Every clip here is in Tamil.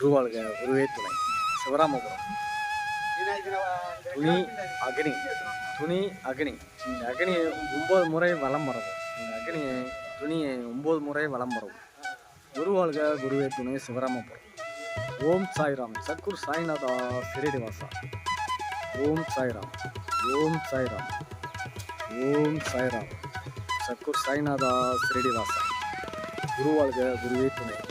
குருவாளுக குருவே துணை. சிவராமபுரம். துணி அக்னி. துணி அக்னி. இந்த அக்னியை ஒம்பது முறை வலம் வரவும். இந்த அக்னியை துணியை ஒம்பது முறை வலம் வரவும். குருவாளுக குருவே துணை சிவராமபுரம். ஓம் சாய்ராம். சத்குரு சாய்நாதா சிறிடிவாசா ஓம் சாய்ராம். ஓம் சாய்ராம். ஓம் சாய்ராம். சத்குரு சாய்நாதா சிறிடிவாசா குருவாழ்க குருவே துணை.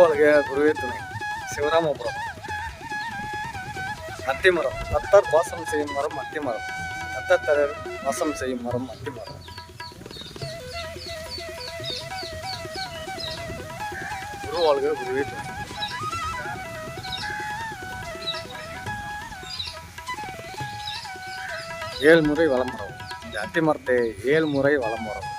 குருவாழ்க குருவே துணை. சிவராமபுரம் அத்திமரம் தத்தர் வாசம் செய்யும் மரம் அத்திமரம் தத்தத்தரர் வாசம் செய்யும் மரம் அத்திமரம் குருவாழ்க குருவே துணை. ஏழு முறை வளம் வரவும் இந்த அத்திமரத்தை ஏழு முறை வளம் வரவும்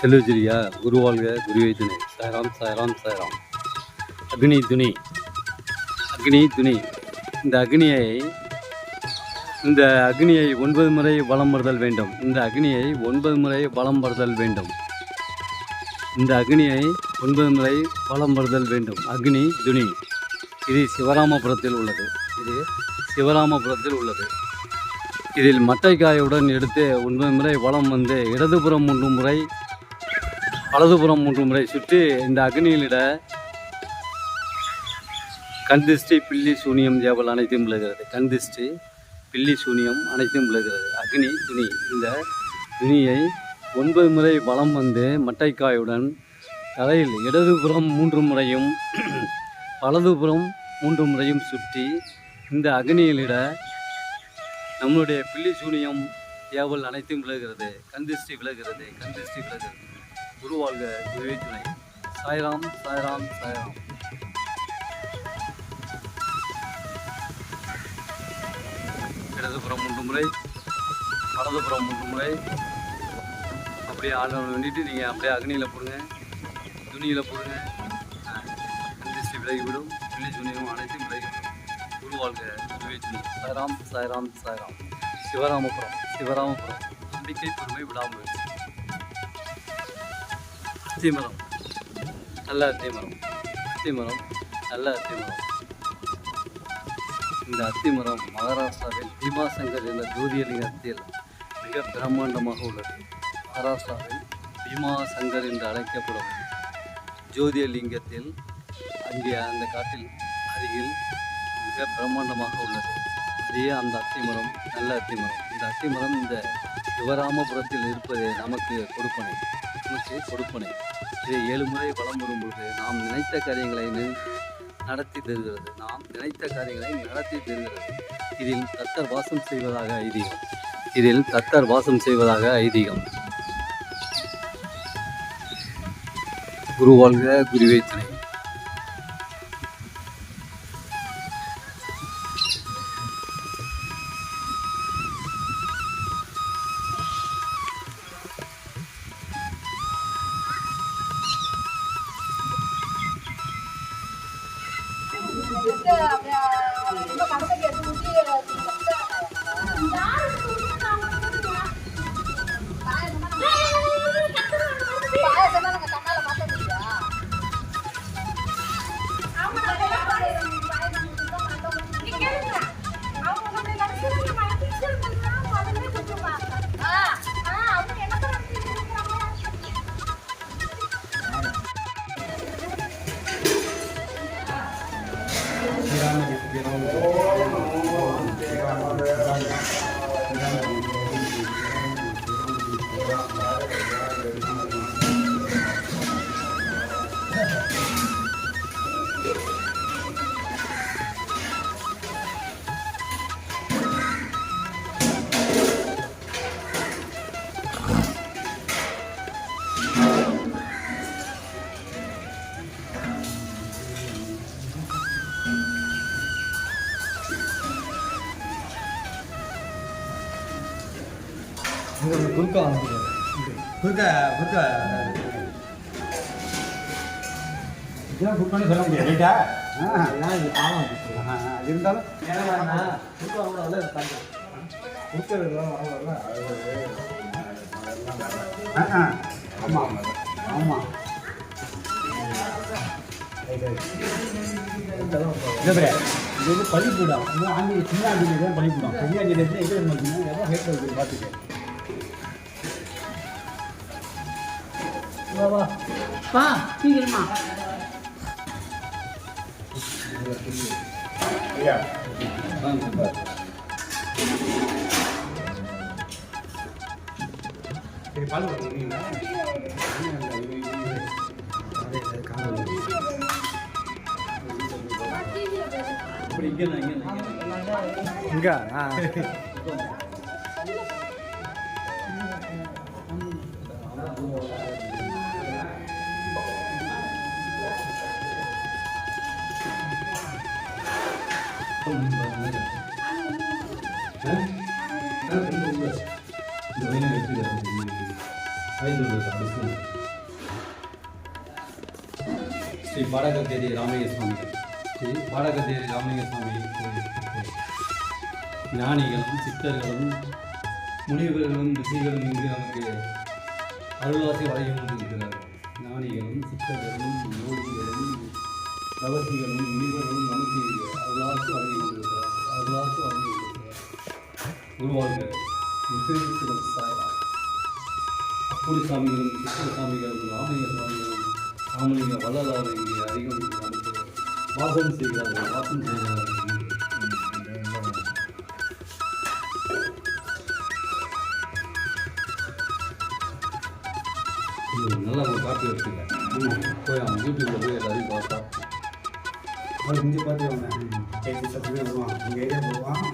செல்வஜிரியா குருவாழ்க குருவை துணை சாய்ராம் சாய்ராம் சாய்ராம். அக்னி துணி. அக்னி துணி. இந்த அக்னியை இந்த அக்னியை ஒன்பது முறை வலம் வருதல் வேண்டும். இந்த அக்னியை ஒன்பது முறை வலம் வருதல் வேண்டும். இந்த அக்னியை ஒன்பது முறை வலம் வருதல் வேண்டும். அக்னி துணி. இது சிவராமபுரத்தில் உள்ளது. இது சிவராமபுரத்தில் உள்ளது. இதில் மட்டைக்காயுடன் எடுத்து ஒன்பது முறை வளம் வந்து இடதுபுறம் மூன்று முறை வலதுபுறம் மூன்று முறை சுற்றி இந்த அக்னியிலிட கந்திஷ்டி பில்லி சூனியம் ஜேவல் அனைத்தும் விழுகிறது. கந்திஷ்டி பில்லி சூனியம் அனைத்தும் விழுகிறது. அக்னி துணி. இந்த துணியை ஒன்பது முறை வலம் வந்து மட்டைக்காயுடன் தலையில் இடதுபுறம் மூன்று முறையும் வலதுபுறம் மூன்று முறையும் சுற்றி இந்த அக்னியிலிட நம்மளுடைய பில்லி சூனியம் ஏவல் அனைத்தும் விலகிறது கந்திஷ்டி விலகிறது கந்திஷ்டி விலகிறது குருவாழ்க குருவே துணை. சாய்ராம் சாய்ராம் சாய்ராம். இடதுபுறம் மூன்று முறை வலதுபுறம் மூன்று முறை. அப்படியே ஆண்டவன் வேண்டிட்டு நீங்கள் அப்படியே அக்னியில் போடுங்க. துணியில் போடுங்க. கந்திஷ்டி விலகிவிடும். பிள்ளை சூனியம் அனைத்தும் விலகிவிடும். குருவாழ்க வாழ்க துணை சாய்ராம் சாய்ராம் சாய்ராம் சிவராமபுரம் சிவராமபுரம். நம்பிக்கை பொறுமை விடாமுயற்சி அத்திமரம். நல்ல அத்திமரம். அத்திமரம் நல்ல அத்திமரம். இந்த அத்திமரம் மகாராஷ்டிராவில் பீமாசங்கர் என்ற ஜோதியலிங்கத்தில் மிக பிரம்மாண்டமாக உள்ளது. மகாராஷ்டிராவில் பீமாசங்கர் என்று அழைக்கப்படும் ஜோதியலிங்கத்தில் அங்கே அந்த காட்டில் அருகில் மிக பிரம்மாண்டமாக உள்ளது. அதே அந்த அத்திமரம் நல்ல அத்திமரம். இந்த அத்திமரம் இந்த சிவராமபுரத்தில் இருப்பது நமக்கு கொடுப்பனை. நமக்கு கொடுப்பனை. இதை ஏழு முறை வலம் வரும்பொழுது நாம் நினைத்த காரியங்களை நடத்தி தருகிறது. நாம் நினைத்த காரியங்களை நடத்தி தருகிறது. இதில் தத்தர் வாசம் செய்வதாக ஐதீகம். இதில் தத்தர் வாசம் செய்வதாக ஐதீகம். குருவாழ்க குருவே துணை Có 了 குறுக்க குறுக்க இதெல்லாம் பண்ணி சொல்ல முடியாது ரைட்டா அது இருந்தாலும் ஆ, ஆ. ஆமாம் ஆமாம் இது வந்து இது ஆண்டி சின்ன ஆண்டி தான் பழிப்பூடம் பெரிய எது எது பார்த்தீங்கன்னா எவ்வளோ ஹேட் பார்த்துட்டு வா வா. வா சீக்கிரமா. சரி பால் இங்கே. வடகத்தேரி ராமலிங்க சுவாமி ஸ்ரீ வடகத்தேரி ராமலிங்க சுவாமி கோயில் ஞானிகளும் சித்தர்களும் முனிவர்களும் ரிஷிகளும் இங்கு நமக்கு அருள்வாசி வரையும் கொண்டிருக்கிறார்கள். ஞானிகளும் சித்தர்களும் யோகிகளும் தவசிகளும் முனிவர்களும் நமக்கு அருளாசி வழங்கி கொண்டிருக்கிறார்கள். அருளாசி வழங்கி கொண்டிருக்கிறார்கள். குருவாழ்க முஸ்லிம் சாய்ரா அப்படி சாமிகளும் கிருஷ்ண சாமிகளும் ராமலிங்க சாமிகளும் ராமலிங்க வள்ளலார் இங்கே வாசம் செய்கிறார்கள் வாசம் செய்கிறார்கள் நல்லா ஒரு காப்பி எடுத்துக்க போய் அவன் யூடியூப்ல போய் எல்லாரையும் பார்த்தா அது இங்கே பார்த்து வருவான் உங்கள் ஏரியா போவான்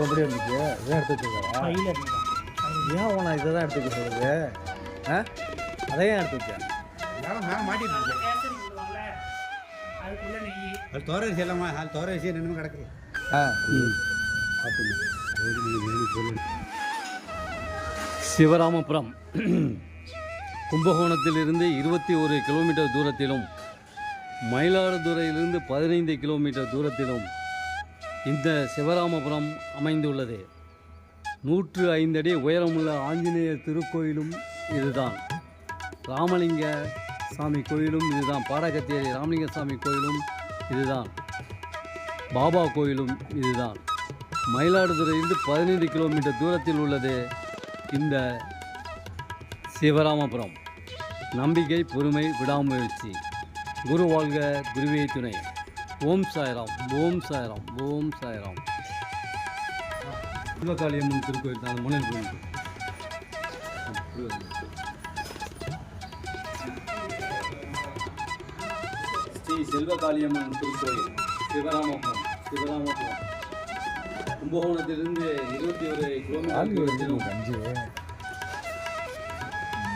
இப்போ எப்படி இருந்துச்சு? இதான் எடுத்து வச்சுருக்கா ஏன் உன இதை தான் எடுத்து சொல்லுது? ஆ? அதையும் எடுத்து வச்சேன் அது அது கிடக்கு ஆ. சிவராமபுரம். கும்பகோணத்திலிருந்து இருபத்தி ஒரு கிலோமீட்டர் தூரத்திலும் மயிலாடுதுறையிலிருந்து பதினைந்து கிலோமீட்டர் தூரத்திலும் இந்த சிவராமபுரம் அமைந்துள்ளது. நூற்று ஐந்தடி உயரமுள்ள ஆஞ்சநேயர் திருக்கோயிலும் இதுதான். ராமலிங்க சாமி கோயிலும் இதுதான். பாடகத்தேரி ராமலிங்க சாமி கோயிலும் இதுதான். பாபா கோயிலும் இதுதான். மயிலாடுதுறையிலிருந்து பதினைந்து கிலோமீட்டர் தூரத்தில் உள்ளது இந்த சிவராமபுரம். நம்பிக்கை பொறுமை விடாமுயற்சி. குரு வாழ்க குருவே துணை. ஓம் சாய்ராம் ஓம் சாய்ராம் ஓம் சாய்ராம். சிவகாளியம்மன் திருக்கோயில் தான் முனையில் கோயில். ஸ்ரீ செல்வகாளியம்மன் திருக்கோயில் சிவராமபுரம் சிவராமபுரம். கும்பகோணத்திலிருந்து இருபத்தி ஒரு கிலோமீட்டர்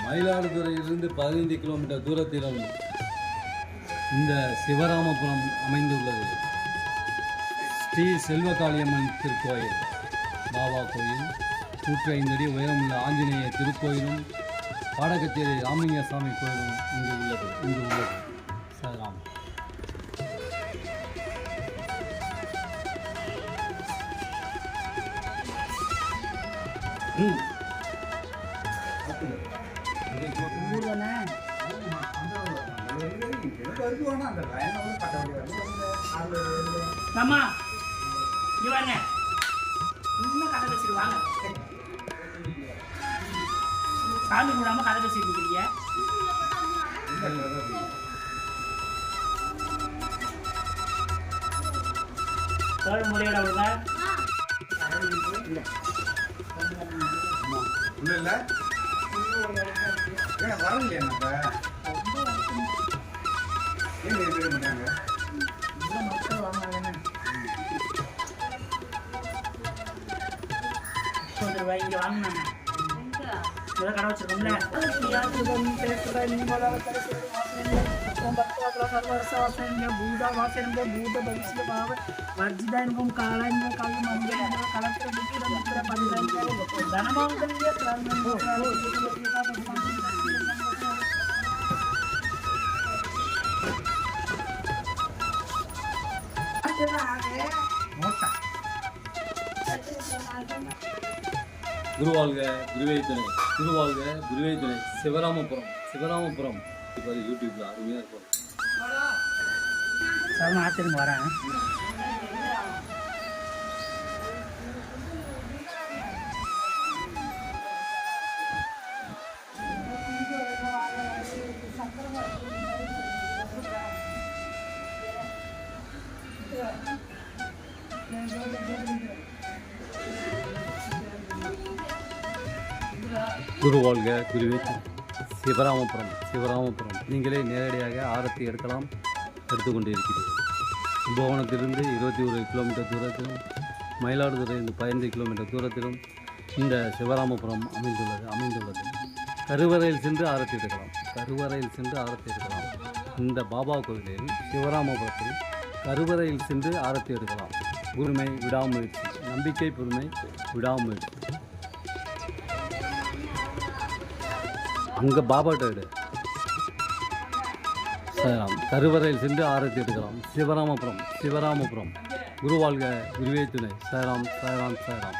மயிலாடுதுறையிலிருந்து பதினைந்து கிலோமீட்டர் தூரத்திலும் இந்த சிவராமபுரம் அமைந்துள்ளது. ஸ்ரீ செல்வகாளியம்மன் திருக்கோயில். பாபா கோயில். நூற்றி ஐந்து அடி உயரமுள்ள ஆஞ்சநேய திருக்கோயிலும் பாடகச்சேரி ராமலிங்க சுவாமி கோயிலும் இங்கு உள்ளது. இங்கு உள்ளது. சதராம் ஊர் அம்மா இங்க வாங்க. இன்னும் கதை பேசிட்டு வாங்க. சாமி கூடாம கதை பேசிட்டு இருக்கிறீங்க தோல் முறையோட விடுங்க இல்லை. வரலையா நம்ம. ஏன் நிறைய பேர் பண்ணுறாங்க இவ்வளோ மக்கள் வாங்கினாங்க முப்பது ரூபாய் இங்கே வாங்கினாங்க இவ்வளோ கடை வச்சிருக்கோம்ல വർജിതാനുഭവം കാളാനുഭവം കവി മന്ത്രിയാനുഭവം കളക്ടർ മുഖ്യമന്ത്രി குருவாழ்க குருவே துணை. குருவாழ்க குருவே துணை. சிவராமபுரம் சிவராமபுரம். இப்போ யூடியூப்ல அருமையாக இருக்கும். சார் ஆத்திரம் வரேன். குருவாழ்க குருவேற்று சிவராமபுரம் சிவராமபுரம். நீங்களே நேரடியாக ஆரத்தி எடுக்கலாம் எடுத்துக்கொண்டு இருக்கிறீர்கள் புவனத்திலிருந்து இருபத்தி ஒரு கிலோமீட்டர் தூரத்திலும் மயிலாடுதுறையிலிருந்து பதினைந்து கிலோமீட்டர் தூரத்திலும் இந்த சிவராமபுரம் அமைந்துள்ளது அமைந்துள்ளது. கருவறையில் சென்று ஆரத்தி எடுக்கலாம். கருவறையில் சென்று ஆரத்தி எடுக்கலாம். இந்த பாபா கோவிலில் சிவராமபுரத்தில் கருவறையில் சென்று ஆரத்தி எடுக்கலாம். உரிமை விடாமுயற்சி. நம்பிக்கை பொறுமை விடாமுயற்சி. அங்கே பாபாட்ட எடு சராம் கருவறையில் சென்று ஆரத்தி எடுக்கலாம். சிவராமபுரம் சிவராமபுரம். குருவாழ்க குருவே துணை. சாராம் சாராம் சாராம்